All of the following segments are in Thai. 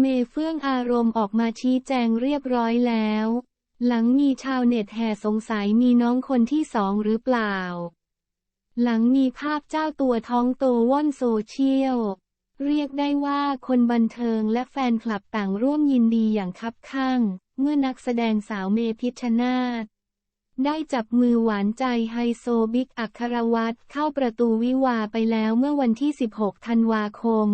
เมเฟื่องอารมณ์ออกมาชี้แจงเรียบร้อยแล้ว หลังมีชาวเน็ตแห่สงสัยมีน้องคนที่สองหรือเปล่า หลังมีภาพเจ้าตัวท้องโตว่อนโซเชียล เรียกได้ว่าคนบันเทิงและแฟนคลับต่างร่วมยินดีอย่างคับข้าง เมื่อนักแสดงสาวเมพิชชนาธได้จับมือหวานใจไฮโซบิ๊กอัครวัตรเข้าประตูวิวาไปแล้วเมื่อวันที่ 16 ธันวาคม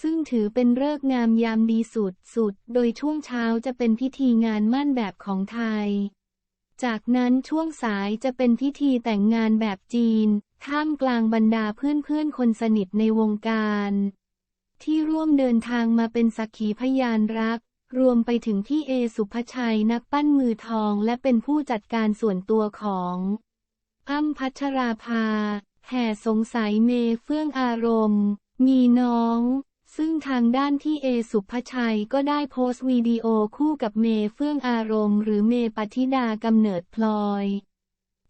ซึ่งถือเป็นเลิกงามยามดีสุดสุด โดยช่วงเช้าจะเป็นพิธีงานมั่นแบบของไทย จากนั้นช่วงสายจะเป็นพิธีแต่งงานแบบจีน ท่ามกลางบรรดาเพื่อนๆคนสนิทในวงการ ที่ร่วมเดินทางมาเป็นสักขีพยานรัก รวมไปถึงพี่เอสุภชัยนักปั้นมือทองและเป็นผู้จัดการส่วนตัวของอ้ำพัชราภา แห่สงสัยเมเฟื่องอารมณ์ มีน้อง ซึ่งทางด้านที่เอสุภชัยก็ได้โพสต์วิดีโอคู่กับเมเฟื่องอารมณ์ หรือเมปฏิดากำเนิดพลอย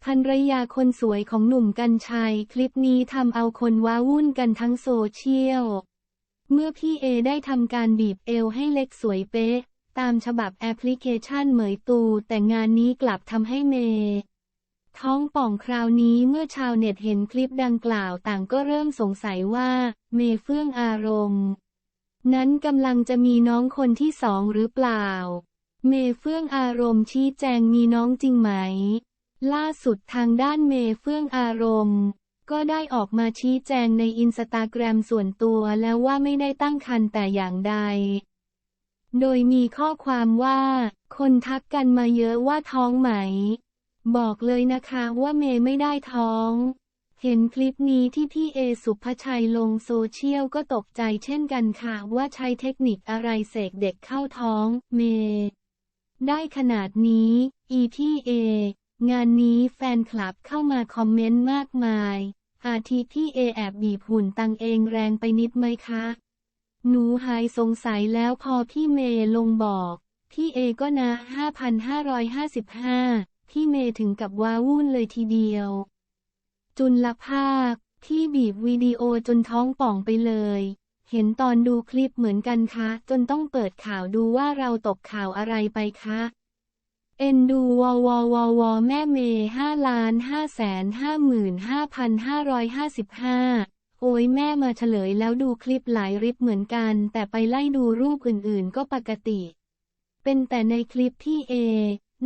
ภรรยาคนสวยของหนุ่มกัญชัย คลิปนี้ทำเอาคนว้าวุ่นกันทั้งโซเชียล เมื่อพี่เอได้ทำการบีบเอวให้เล็กสวยเป๊ะ ตามฉบับแอปพลิเคชันเหมยตู แต่งานนี้กลับทำให้เมท้องป่องคราวนี้เมื่อชาวเน็ตเห็นคลิปดังกล่าวต่างก็เริ่มสงสัยว่า เมเฟื่องอารมณ์ นั้นกำลังจะมีน้องคนที่สองหรือเปล่า เมเฟื่องอารมณ์ชี้แจงมีน้องจริงไหม ล่าสุดทางด้านเมเฟื่องอารมณ์ ก็ได้ออกมาชี้แจงในอินสตาแกรมส่วนตัวแล้วว่าไม่ได้ตั้งครรภ์แต่อย่างใด โดยมีข้อความว่า คนทักกันมาเยอะว่าท้องไหม บอกเลยนะคะว่าเมย์ไม่ได้ท้อง เห็นคลิปนี้ที่พี่เอสุภชัยลงโซเชียลก็ตกใจเช่นกันค่ะ ว่าใช้เทคนิคอะไรเสกเด็กเข้าท้อง เมย์ได้ขนาดนี้ อีพี่เอ งานนี้แฟนคลับเข้ามาคอมเมนต์มากมาย อาทิพี่เอแอบบีบหุ่นตังเองแรงไปนิดไหมคะ หนูหายสงสัยแล้วพอพี่เมย์ลงบอก พี่เอก็นะ 5,555 พี่เมย์ถึงกับว้าวุ่นเลยทีเดียว จุลภาคพี่บีบวิดีโอจนท้องป่องไปเลย เห็นตอนดูคลิปเหมือนกันคะ จนต้องเปิดข่าวดูว่าเราตกข่าวอะไรไปคะ เอ็นดูวอวอวอวอแม่เมห้าล้านห้าแสนห้าหมื่นห้าพันห้าร้อยห้าสิบห้าโอ้ยแม่มาเฉลยแล้วดูคลิปหลายริปเหมือนกัน แต่ไปไล่ดูรูปอื่นๆ ก็ปกติ เป็นแต่ในคลิปที่เอ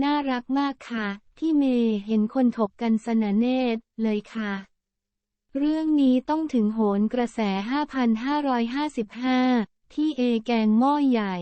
น่ารักมากค่ะ พี่เมย์เห็นคนถกกันสนาเนตเลยค่ะ เรื่องนี้ต้องถึงโหนกระแส 5,555 ที่เอแกงหม้อใหญ่